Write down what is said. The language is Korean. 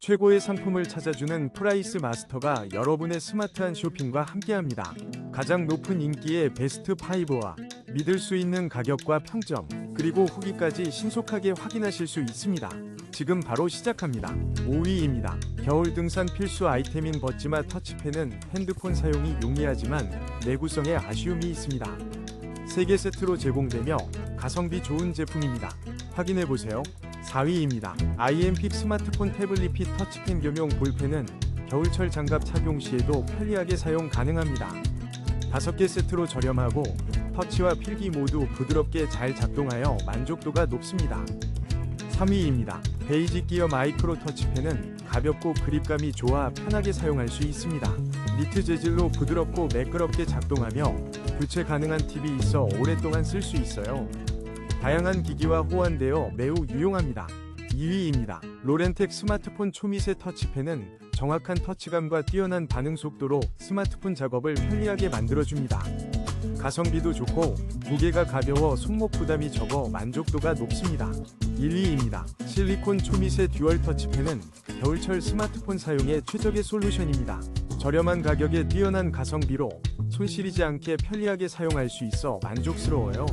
최고의 상품을 찾아주는 프라이스 마스터가 여러분의 스마트한 쇼핑과 함께합니다. 가장 높은 인기의 베스트 5와 믿을 수 있는 가격과 평점, 그리고 후기까지 신속하게 확인하실 수 있습니다. 지금 바로 시작합니다. 5위입니다. 겨울 등산 필수 아이템인 버찌마 터치펜은 핸드폰 사용이 용이하지만 내구성에 아쉬움이 있습니다. 3개 세트로 제공되며 가성비 좋은 제품입니다. 확인해 보세요. 4위입니다. IM픽 스마트폰 태블릿 핏 터치펜 겸용 볼펜은 겨울철 장갑 착용 시에도 편리하게 사용 가능합니다. 5개 세트로 저렴하고 터치와 필기 모두 부드럽게 잘 작동하여 만족도가 높습니다. 3위입니다. 베이지 기어 마이크로 터치펜은 가볍고 그립감이 좋아 편하게 사용할 수 있습니다. 니트 재질로 부드럽고 매끄럽게 작동하며 교체 가능한 팁이 있어 오랫동안 쓸 수 있어요. 다양한 기기와 호환되어 매우 유용합니다. 2위입니다. 로렌텍 스마트폰 초미세 터치펜은 정확한 터치감과 뛰어난 반응 속도로 스마트폰 작업을 편리하게 만들어줍니다. 가성비도 좋고 무게가 가벼워 손목 부담이 적어 만족도가 높습니다. 1위입니다. 실리콘 초미세 듀얼 터치펜은 겨울철 스마트폰 사용에 최적의 솔루션입니다. 저렴한 가격에 뛰어난 가성비로 손 시리지 않게 편리하게 사용할 수 있어 만족스러워요.